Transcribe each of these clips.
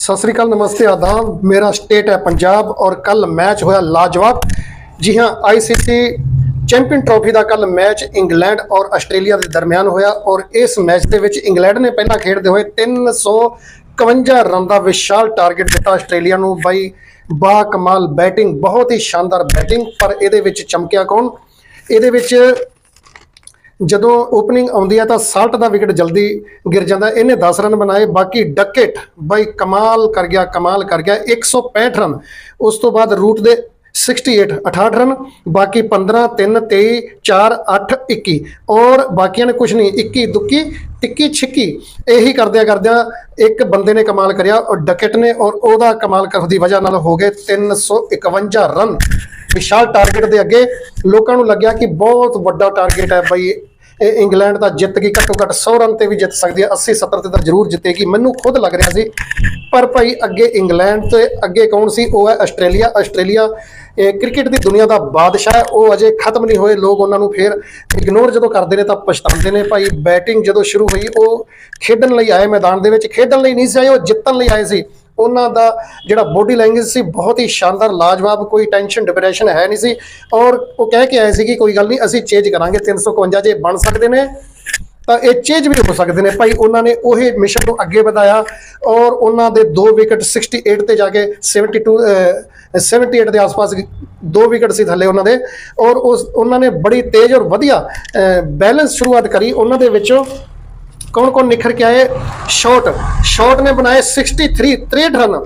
ਸਤਿ ਸ੍ਰੀ ਅਕਾਲ, ਨਮਸਤੇ, ਆਦਾਬ। ਮੇਰਾ ਸਟੇਟ ਹੈ ਪੰਜਾਬ ਔਰ ਕੱਲ ਮੈਚ ਹੋਇਆ ਲਾਜਵਾਬ। ਜੀ ਹਾਂ ਆਈਸੀਸੀ ਚੈਂਪੀਅਨ ਟਰੋਫੀ ਦਾ ਕੱਲ ਮੈਚ ਇੰਗਲੈਂਡ ਔਰ ਆਸਟ੍ਰੇਲੀਆ ਦੇ ਦਰਮਿਆਨ ਹੋਇਆ ਔਰ ਇਸ ਮੈਚ ਦੇ ਵਿੱਚ ਇੰਗਲੈਂਡ ਨੇ ਪਹਿਲਾਂ ਖੇਡਦੇ ਹੋਏ 351 ਰਨ ਦਾ ਵਿਸ਼ਾਲ ਟਾਰਗੇਟ ਦਿੱਤਾ ਆਸਟ੍ਰੇਲੀਆ ਨੂੰ। ਬਾਈ, ਬਾ ਕਮਾਲ ਬੈਟਿੰਗ ਬਹੁਤ ਹੀ ਸ਼ਾਨਦਾਰ ਬੈਟਿੰਗ ਪਰ ਇਹਦੇ ਵਿੱਚ ਚਮਕਿਆ ਕੌਣ? ਇਹਦੇ ਵਿੱਚ ਜਦੋਂ ਓਪਨਿੰਗ ਆਉਂਦੀ ਹੈ ਤਾਂ ਸਾਲਟ ਦਾ ਵਿਕਟ ਜਲਦੀ ਗਿਰ ਜਾਂਦਾ। ਇਹਨੇ 10 ਰਨ ਬਣਾਏ, ਬਾਕੀ ਡਕੇਟ ਬਾਈ ਕਮਾਲ ਕਰ ਗਿਆ, ਕਮਾਲ ਕਰ ਗਿਆ। 165 ਰਨ ਉਸ ਤੋਂ ਬਾਅਦ ਰੂਟ ਦੇ 68 68 ਰਨ ਬਾਕੀ 15 3 23 4 8 21 ਔਰ ਬਾਕੀਆਂ ਨੇ ਕੁਝ ਨਹੀਂ 21 ਦੁੱਕੀ ਟਿੱਕੀ ਛਿੱਕੀ। ਇਹੀ ਕਰਦਿਆਂ ਕਰਦਿਆਂ ਇੱਕ ਬੰਦੇ ਨੇ ਕਮਾਲ ਕਰਿਆ ਔਰ ਡਕੇਟ ਨੇ ਔਰ ਉਹਦਾ ਕਮਾਲ ਕਰਨ ਦੀ ਵਜ੍ਹਾ ਨਾਲ ਹੋ ਗਏ 351 ਰਨ ਵਿਸ਼ਾਲ ਟਾਰਗੇਟ ਦੇ ਅੱਗੇ ਲੋਕਾਂ ਨੂੰ ਲੱਗਿਆ ਕਿ ਬਹੁਤ ਵੱਡਾ ਟਾਰਗੇਟ ਹੈ ਬਈ ਇਹ ਇੰਗਲੈਂਡ ਤਾਂ ਜਿੱਤ ਗਈ, ਘੱਟੋ ਘੱਟ 100 ਰਨ ਤੇ ਵੀ ਜਿੱਤ ਸਕਦੀ ਹੈ 80 70 ਤੇ ਤਾਂ ਜ਼ਰੂਰ ਜਿੱਤੇਗੀ, ਮੈਨੂੰ ਖੁਦ ਲੱਗ ਰਿਹਾ ਸੀ। ਪਰ ਭਾਈ ਅੱਗੇ ਇੰਗਲੈਂਡ ਤੇ ਅੱਗੇ ਕੌਣ ਸੀ? ਉਹ ਹੈ ਆਸਟ੍ਰੇਲੀਆ। ਆਸਟ੍ਰੇਲੀਆ, ਇਹ ਕ੍ਰਿਕਟ ਦੀ ਦੁਨੀਆ ਦਾ ਬਾਦਸ਼ਾਹ ਹੈ, ਉਹ ਅਜੇ ਖਤਮ ਨਹੀਂ ਹੋਏ, ਲੋਕ ਉਹਨਾਂ ਨੂੰ ਫੇਰ ਇਗਨੋਰ ਜਦੋਂ ਕਰਦੇ ਨੇ ਤਾਂ ਪਛਤਾਉਂਦੇ ਨੇ। ਭਾਈ ਬੈਟਿੰਗ ਜਦੋਂ ਸ਼ੁਰੂ ਹੋਈ, ਉਹ ਖੇਡਣ ਲਈ ਆਏ ਮੈਦਾਨ ਦੇ ਵਿੱਚ, ਖੇਡਣ ਲਈ ਨਹੀਂ ਸੀ ਆਏ, ਉਹ ਜਿੱਤਣ ਲਈ ਆਏ ਸੀ। ਉਹਨਾਂ ਦਾ ਜਿਹੜਾ ਬੋਡੀ ਲੈਂਗੁਏਜ ਸੀ ਬਹੁਤ ਹੀ ਸ਼ਾਨਦਾਰ ਲਾਜਵਾਬ ਕੋਈ ਟੈਨਸ਼ਨ ਡਿਪਰੈਸ਼ਨ ਹੈ ਨਹੀਂ ਸੀ। ਔਰ ਉਹ ਕਹਿ ਕੇ ਆਏ ਸੀ ਕਿ ਕੋਈ ਗੱਲ ਨਹੀਂ ਅਸੀਂ ਚੇਂਜ ਕਰਾਂਗੇ 351 ਜੇ ਬਣ ਸਕਦੇ ਨੇ ਤਾਂ ਇਹ ਚੇਂਜ ਵੀ ਹੋ ਸਕਦੇ ਨੇ। ਭਾਈ ਉਹਨਾਂ ਨੇ ਉਹੇ ਮਿਸ਼ਨ ਨੂੰ ਅੱਗੇ ਵਧਾਇਆ ਔਰ ਉਹਨਾਂ ਦੇ ਦੋ ਵਿਕਟ 68 ਤੇ ਜਾ ਕੇ 72 ਅਹ, 78 ਦੇ ਆਸ-ਪਾਸ ਦੋ ਵਿਕਟ ਸੀ ਥੱਲੇ ਉਹਨਾਂ ਦੇ ਔਰ ਉਸ ਉਹਨਾਂ ਨੇ ਬੜੀ ਤੇਜ਼ ਔਰ ਵਧੀਆ ਬੈਲੈਂਸ ਸ਼ੁਰੂਆਤ ਕਰੀ। ਉਹਨਾਂ ਦੇ ਵਿੱਚੋਂ ਕੌਣ ਕੌਣ ਨਿਖਰ ਕੇ ਆਏ ਸ਼ਾਟ ਸ਼ਾਟ ਨੇ ਬਣਾਏ 63 63 ਰਨ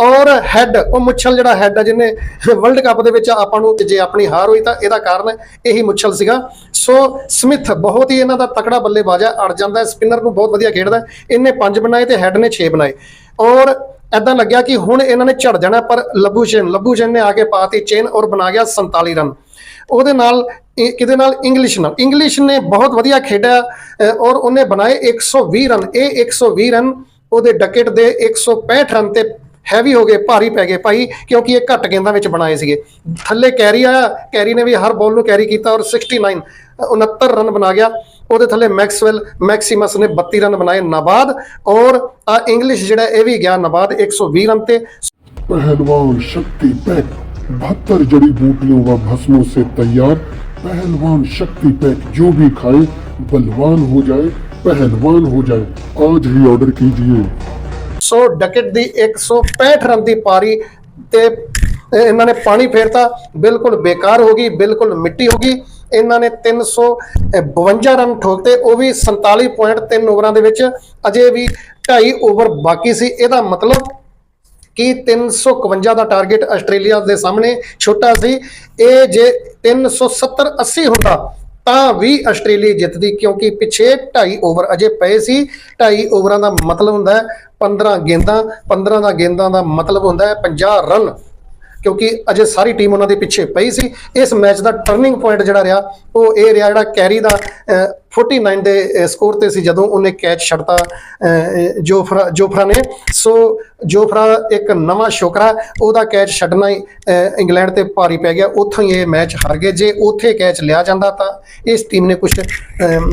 ਔਰ ਹੈਡ ਉਹ ਮੁੱਛਲ ਜਿਹੜਾ ਹੈਡ ਆ ਜਿਹਨੇ ਵਰਲਡ ਕੱਪ ਦੇ ਵਿੱਚ ਆਪਾਂ ਨੂੰ ਜੇ ਆਪਣੀ ਹਾਰ ਹੋਈ ਤਾਂ ਇਹਦਾ ਕਾਰਨ ਇਹੀ ਮੁੱਛਲ ਸੀਗਾ ਸੋ ਸਮਿਥ ਬਹੁਤ ਹੀ ਇਹਨਾਂ ਦਾ ਤਕੜਾ ਬੱਲੇਬਾਜ਼ ਹੈ ਅੜ ਜਾਂਦਾ ਹੈ ਸਪਿਨਰ ਨੂੰ ਬਹੁਤ ਵਧੀਆ ਖੇਡਦਾ ਇਹਨੇ 5 ਬਣਾਏ ਤੇ ਹੈਡ ਨੇ 6 ਬਣਾਏ ਔਰ ਐਦਾਂ ਲੱਗਿਆ ਕਿ ਹੁਣ ਇਹਨਾਂ ਨੇ ਝੜ ਜਾਣਾ ਪਰ ਲੱਭੂ ਚੇਨ ਲੱਭੂ ਜੈਨ ਨੇ ਆ ਕੇ ਪਾਤੀ ਚੇਨ ਔਰ ਬਣਾ ਗਿਆ 47 ਰਨ ਉਹਦੇ ਨਾਲ ਇਹ ਨਾਲ? ਇੰਗਲਿਸ਼ ਨਾਲ। ਇੰਗਲਿਸ਼ ਨੇ ਬਹੁਤ ਵਧੀਆ ਖੇਡਿਆ ਔਰ ਉਹਨੇ ਬਣਾਏ 120 ਰਨ ਇਹ 120 ਰਨ ਉਹਦੇ ਡਕਟ ਦੇ 165 ਰਨ ਤੇ ਹੈਵੀ ਹੋ ਗਏ, ਭਾਰੀ ਪੈ ਗਏ ਭਾਈ, ਕਿਉਂਕਿ ਇਹ ਘੱਟ ਗੇਂਦਾਂ ਵਿੱਚ ਬਣਾਏ ਸੀਗੇ। ਥੱਲੇ ਕੈਰੀ ਆਇਆ ਕੈਰੀ ਨੇ ਵੀ ਹਰ ਬੋਲ ਨੂੰ ਕੈਰੀ ਕੀਤਾ ਔਰ 69 69 ਰਨ ਬਣਾ ਗਿਆ। ਉਹਦੇ ਥੱਲੇ ਮੈਕਸਵੈਲ, ਮੈਕਸਿਮਸ ਨੇ 32 ਰਨ ਬਣਾਏ ਨਾਬਾਦ, ਔਰ ਆ ਇੰਗਲਿਸ਼ ਜਿਹੜਾ ਇਹ ਵੀ ਗਿਆ ਨਾਬਾਦ 120 ਰਨ ਤੇ। ਪਹਿਲਵਾਨ ਸ਼ਕਤੀ ਪੈਕ 72 ਜੜੀ ਬੂਟੀਆਂ ਦਾ ਭਸਮੋਂ ਸੇ ਤਿਆਰ पहलवान शक्ति पैक जो भी खाए बलवान हो जाए पहलवान हो जाए आज ही ऑर्डर कीजिए ਸੋ ਡਕਟ ਦੀ 165 ਰਨ ਦੀ ਪਾਰੀ ਤੇ ਇਹਨਾਂ ਨੇ ਪਾਣੀ ਫੇਰਤਾ ਬਿਲਕੁਲ ਬੇਕਾਰ ਹੋ ਗਈ ਬਿਲਕੁਲ ਮਿੱਟੀ ਹੋ ਗਈ ਇਹਨਾਂ ਨੇ 352 ਰਨ ਠੋਕਤੇ ਉਹ ਵੀ 47.3 ਓਵਰਾਂ ਦੇ ਵਿੱਚ ਅਜੇ ਵੀ 2.5 ਓਵਰ ਬਾਕੀ ਸੀ ਇਹਦਾ ਮਤਲਬ ਕਿ 351 ਦਾ ਟਾਰਗੇਟ ਆਸਟ੍ਰੇਲੀਆ ਦੇ ਸਾਹਮਣੇ ਛੋਟਾ ਸੀ? ਇਹ ਜੇ 370 80 ਹੁੰਦਾ ਤਾਂ ਵੀ ਆਸਟ੍ਰੇਲੀਆ ਜਿੱਤਦੀ ਕਿਉਂਕਿ ਪਿੱਛੇ 2.5 ਓਵਰ ਅਜੇ ਪਏ ਸੀ। 2.5 ਓਵਰਾਂ ਦਾ ਮਤਲਬ ਹੁੰਦਾ ਹੈ 15 ਗੇਂਦਾਂ 15 ਦਾ ਗੇਂਦਾਂ ਦਾ ਮਤਲਬ ਹੁੰਦਾ ਹੈ 50 ਰਨ ਕਿਉਂਕਿ ਅਜੇ ਸਾਰੀ ਟੀਮ ਉਹਨਾਂ ਦੇ ਪਿੱਛੇ ਪਈ ਸੀ। ਇਸ ਮੈਚ ਦਾ ਟਰਨਿੰਗ ਪੁਆਇੰਟ ਜਿਹੜਾ ਰਿਹਾ ਉਹ ਇਹ ਰਿਹਾ ਜਿਹੜਾ ਕੈਰੀ ਦਾ ਅਹ, 49 ਦੇ ਸਕੋਰ ਤੇ ਸੀ ਜਦੋਂ ਉਹਨੇ ਕੈਚ ਛੱਡਤਾ ਜੋਫਰਾ ਜੋਫਰਾ ਨੇ। ਸੋ ਜੋਫਰਾ ਇੱਕ ਨਵਾਂ ਸ਼ੋਕਰਾ ਉਹਦਾ ਕੈਚ ਛੱਡਣਾ ਹੀ ਇੰਗਲੈਂਡ ਤੇ ਭਾਰੀ ਪੈ ਗਿਆ ਉੱਥੋਂ ਹੀ ਇਹ ਮੈਚ ਹਾਰ ਗਏ। ਜੇ ਉੱਥੇ ਕੈਚ ਲਿਆ ਜਾਂਦਾ ਤਾਂ ਇਸ ਟੀਮ ਨੇ ਕੁਝ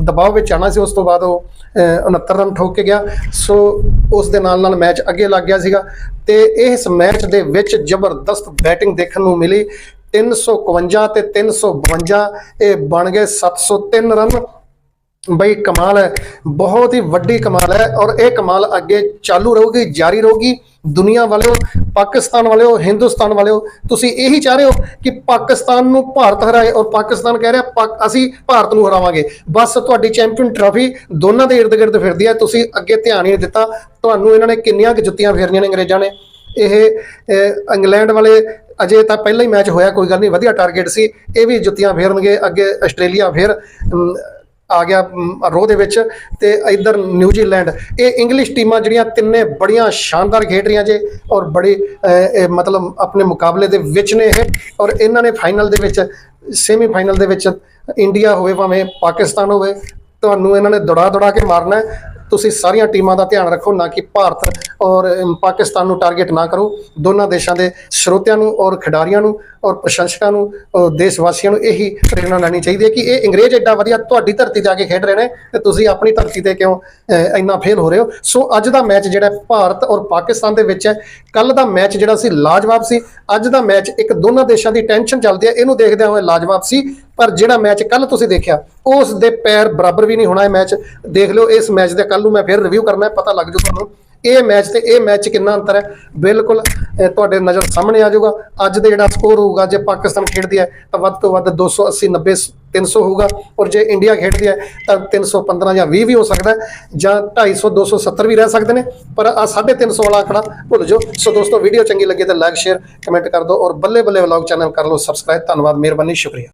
ਦਬਾਅ ਵਿੱਚ ਆਣਾ ਸੀ ਉਸ ਤੋਂ ਬਾਅਦ ਉਹ ਅਹ, 69 ਰਨ ਠੋਕ ਕੇ ਗਿਆ। ਸੋ ਉਸ ਦੇ ਨਾਲ ਨਾਲ ਮੈਚ ਅੱਗੇ ਲੱਗ ਗਿਆ ਸੀਗਾ ਤੇ ਇਸ ਮੈਚ ਦੇ ਵਿੱਚ ਜ਼ਬਰਦਸਤ ਬੈਟਿੰਗ ਦੇਖਣ ਨੂੰ ਮਿਲੀ। 351 ਤੇ 352 ਇਹ ਬਣ ਗਏ 703 ਰਨ। ਬਈ ਕਮਾਲ ਹੈ, ਬਹੁਤ ਹੀ ਵੱਡੀ ਕਮਾਲ ਹੈ ਔਰ ਇਹ ਕਮਾਲ ਅੱਗੇ ਚਾਲੂ ਰਹੂਗੀ, ਜਾਰੀ ਰਹੂਗੀ। ਦੁਨੀਆ ਵਾਲਿਓ, ਪਾਕਿਸਤਾਨ ਵਾਲਿਓ, ਹਿੰਦੁਸਤਾਨ ਵਾਲਿਓ, ਤੁਸੀਂ ਇਹੀ ਚਾਹ ਰਹੇ ਹੋ ਕਿ ਪਾਕਿਸਤਾਨ ਨੂੰ ਭਾਰਤ ਹਰਾਏ ਔਰ ਪਾਕਿਸਤਾਨ ਕਹਿ ਰਿਹਾ ਪਾਕ- ਅਸੀਂ ਭਾਰਤ ਨੂੰ ਹਰਾਵਾਂਗੇ। ਬਸ ਤੁਹਾਡੀ ਚੈਂਪੀਅਨ ਟਰਾਫੀ ਦੋਨਾਂ ਦੇ ਇਰਦ ਗਿਰਦ ਫਿਰਦੀ ਹੈ, ਤੁਸੀਂ ਅੱਗੇ ਧਿਆਨ ਹੀ ਨਹੀਂ ਦਿੱਤਾ। ਤੁਹਾਨੂੰ ਇਹਨਾਂ ਨੇ ਕਿੰਨੀਆਂ ਕੁ ਜੁੱਤੀਆਂ ਫੇਰਨੀਆਂ ਨੇ ਅੰਗਰੇਜ਼ਾਂ ਨੇ। ਇਹ ਇੰਗਲੈਂਡ ਵਾਲੇ ਅਜੇ ਤਾਂ ਪਹਿਲਾ ਹੀ ਮੈਚ ਹੋਇਆ, ਕੋਈ ਗੱਲ ਨਹੀਂ, ਵਧੀਆ ਟਾਰਗੇਟ ਸੀ। ਇਹ ਵੀ ਜੁੱਤੀਆਂ ਫੇਰਨਗੇ, ਅੱਗੇ ਆਸਟ੍ਰੇਲੀਆ ਫਿਰ ਆ ਗਿਆ ਅਮ, ਰੋਹ ਦੇ ਵਿੱਚ ਤੇ ਇਧਰ ਨਿਊਜ਼ੀਲੈਂਡ ਇਹ ਇੰਗਲਿਸ਼ ਟੀਮਾਂ ਜਿਹੜੀਆਂ ਤਿੰਨੇ ਬੜੀਆਂ ਸ਼ਾਨਦਾਰ ਖੇਡ ਰਹੀਆਂ ਜੇ ਔਰ ਬੜੇ ਮਤਲਬ ਆਪਣੇ ਮੁਕਾਬਲੇ ਦੇ ਵਿੱਚ ਨੇ ਇਹ ਔਰ ਇਹਨਾਂ ਨੇ ਫਾਈਨਲ ਦੇ ਵਿੱਚ ਸੈਮੀ ਫਾਈਨਲ ਦੇ ਵਿੱਚ ਇੰਡੀਆ ਹੋਵੇ ਭਾਵੇਂ ਪਾਕਿਸਤਾਨ ਹੋਵੇ ਤੁਹਾਨੂੰ ਇਹਨਾਂ ਨੇ ਦੌੜਾ ਦੌੜਾ ਕੇ ਮਾਰਨਾ ਹੈ। ਤੁਸੀਂ ਸਾਰੀਆਂ ਟੀਮਾਂ ਦਾ ਧਿਆਨ ਰੱਖੋ, ਨਾ ਕਿ ਭਾਰਤ ਔਰ ਪਾਕਿਸਤਾਨ ਨੂੰ ਟਾਰਗੇਟ ਨਾ ਕਰੋ। ਦੋਨਾਂ ਦੇਸ਼ਾਂ ਦੇ ਸਰੋਤਿਆਂ ਨੂੰ ਔਰ ਖਿਡਾਰੀਆਂ ਨੂੰ ਔਰ ਪ੍ਰਸ਼ੰਸਕਾਂ ਨੂੰ ਔਰ ਦੇਸ਼ ਵਾਸੀਆਂ ਨੂੰ ਇਹੀ ਪ੍ਰੇਰਣਾ ਲੈਣੀ ਚਾਹੀਦੀ ਹੈ ਕਿ ਇਹ ਅੰਗਰੇਜ਼ ਐਡਾ ਵਧੀਆ ਤੁਹਾਡੀ ਧਰਤੀ ਤੇ ਆ ਕੇ ਖੇਡ ਰਹੇ ਨੇ ਤੇ ਤੁਸੀਂ ਆਪਣੀ ਧਰਤੀ ਤੇ ਕਿਉਂ ਇੰਨਾ ਫੇਲ ਹੋ ਰਹੇ ਹੋ? ਸੋ ਅੱਜ ਦਾ ਮੈਚ ਜਿਹੜਾ ਭਾਰਤ ਔਰ ਪਾਕਿਸਤਾਨ ਦੇ ਵਿੱਚ ਹੈ। ਕੱਲ ਦਾ ਮੈਚ ਜਿਹੜਾ ਸੀ ਲਾਜਵਾਬ ਸੀ। ਅੱਜ ਦਾ ਮੈਚ ਇੱਕ ਦੋਨਾਂ ਦੇਸ਼ਾਂ ਦੀ ਟੈਨਸ਼ਨ ਚੱਲਦੀ ਹੈ। ਇਹਨੂੰ ਦੇਖਦਿਆਂ ਹੋਏ ਲਾਜਵਾਬ ਸੀ। ਪਰ ਜਿਹੜਾ ਮੈਚ ਕੱਲ ਤੁਸੀਂ ਦੇਖਿਆ, ਉਸ ਦੇ ਪੈਰ ਬਰਾਬਰ ਵੀ ਨਹੀਂ ਹੋਣਾ ਇਹ ਮੈਚ। ਦੇਖ ਲਿਓ, ਇਸ ਮੈਚ ਦੇ ਕੱਲ ਨੂੰ ਮੈਂ ਫਿਰ ਰਿਵਿਊ ਕਰਨਾ ਪਤਾ ਲੱਗ ਜੂ ਤੁਹਾਨੂੰ। ਇਹ ਮੈਚ ਤੇ ਇਹ ਮੈਚ 'ਚ ਕਿੰਨਾ ਅੰਤਰ ਹੈ? ਬਿਲਕੁਲ ਤੁਹਾਡੇ ਨਜ਼ਰ ਸਾਹਮਣੇ ਆ ਜਾਊਗਾ। ਅੱਜ ਦੇ ਜਿਹੜਾ ਸਕੋਰ ਹੋਊਗਾ, ਜੇ ਪਾਕਿਸਤਾਨ ਖੇਡਦੀ ਹੈ, ਤਾਂ ਵੱਧ ਤੋਂ ਵੱਧ 280 90 300 ਹੋਊਗਾ। ਔਰ ਜੇ ਇੰਡੀਆ ਖੇਡਦੀ ਹੈ, ਤਾਂ 315 ਜਾਂ 20 ਵੀ ਹੋ ਸਕਦਾ ਹੈ, ਜਾਂ 250 270 ਵੀ ਰਹਿ ਸਕਦੇ ਨੇ। ਪਰ ਆ 350 ਵਾਲਾ ਆંકੜਾ ਭੁੱਲ ਜਾਓ। ਸੋ ਦੋਸਤੋ ਵੀਡੀਓ ਚੰਗੀ ਲੱਗੇ ਤਾਂ ਲਾਈਕ ਸ਼ੇਅਰ ਕਮੈਂਟ ਕਰ ਦਿਓ। ਔਰ ਬੱਲੇ ਬੱਲੇ ਵਲੌਗ ਚੈਨਲ ਕਰ ਲਓ ਸਬਸਕ੍ਰਾਈਬ ਧੰਨਵਾਦ, ਮਿਹਰਬਾਨੀ, ਸ਼ੁਕਰੀਆ।